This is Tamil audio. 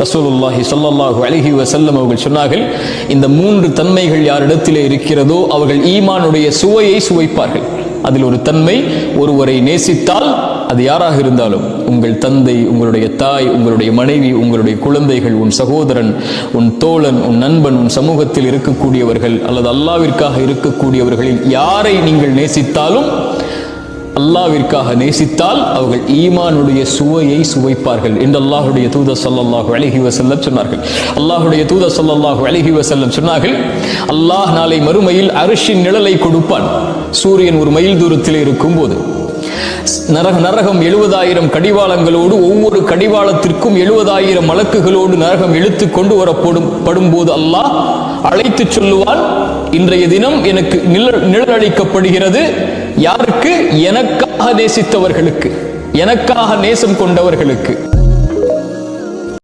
ரசூலுல்லாஹி சொல்லல்லாஹு அலைஹி வசல்லம் அவர்கள் சொன்னார்கள் இந்த மூன்று தன்மைகள் யாரிடத்திலே இருக்கிறதோ அவர்கள் ஈமானுடைய சுவையை சுவைப்பார்கள். அதில் ஒரு தன்மை ஒருவரை நேசித்தால் அது யாராக இருந்தாலும் உங்கள் தந்தை உங்களுடைய தாய் உங்களுடைய மனைவி உங்களுடைய குழந்தைகள் உன் சகோதரன் உன் தோழன் உன் நண்பன் உன் சமூகத்தில் இருக்கக்கூடியவர்கள் அல்லது அல்லாவிற்காக இருக்கக்கூடியவர்களில் யாரை நீங்கள் நேசித்தாலும் அல்லாவிற்காக நேசித்தால் அவர்கள் ஈமானுடைய சுவையை சுவைப்பார்கள் என்று அல்லாஹுடைய தூத சல்லாஹு அழகி வசல்லம் சொன்னார்கள். அல்லாஹுடைய தூத சல்லாஹு அழகி வசல்லம் சொன்னார்கள் அல்லாஹ் நாளை மறுமையில் அரிசின் நிழலை கொடுப்பான். சூரியன் ஒரு மைல் தூரத்தில் இருக்கும்போது நரக நரகம் எழுபதாயிரம் கடிவாளங்களோடு ஒவ்வொரு கடிவாளத்திற்கும் எழுபதாயிரம் மலக்குகளோடு நரகம் இழுத்து கொண்டு வரப்படும் படும்போது அல்லாஹ் அழைத்து சொல்லுவான் இன்றைய தினம் எனக்கு நிழல் நிழலளிக்கப்படுகிறது யாருக்கு? எனக்காக நேசித்தவர்களுக்கு. எனக்காக நேசம் கொண்டவர்களுக்கு.